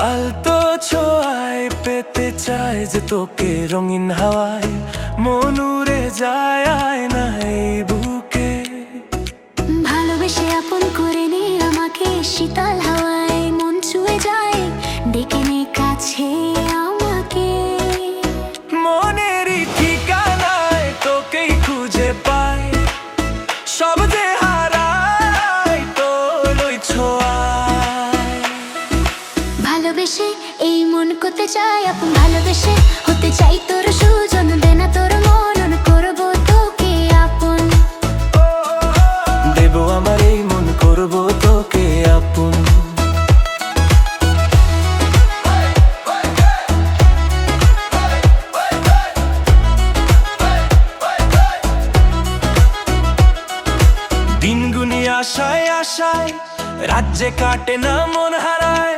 আলতো ছোঁয়ায় পেতে চায় যে তোকে রঙিন হাওয়ায় মন উড়ে যায় আয় নাই বুকে। ভালোবেসে আপন করে নে আমাকে শীতল হাওয়ায় ভালোবেসে, এই মন করতে চাই আপন ভালোবেসে। হতে চাই তোর সুজন, দেনা তোর মনন, করব তোকে আপন। দেব আমার এই মন, করব তোকে আপন। দিনগুনি আশায় আশায় রাজ্যে কাটে না মন হারায়।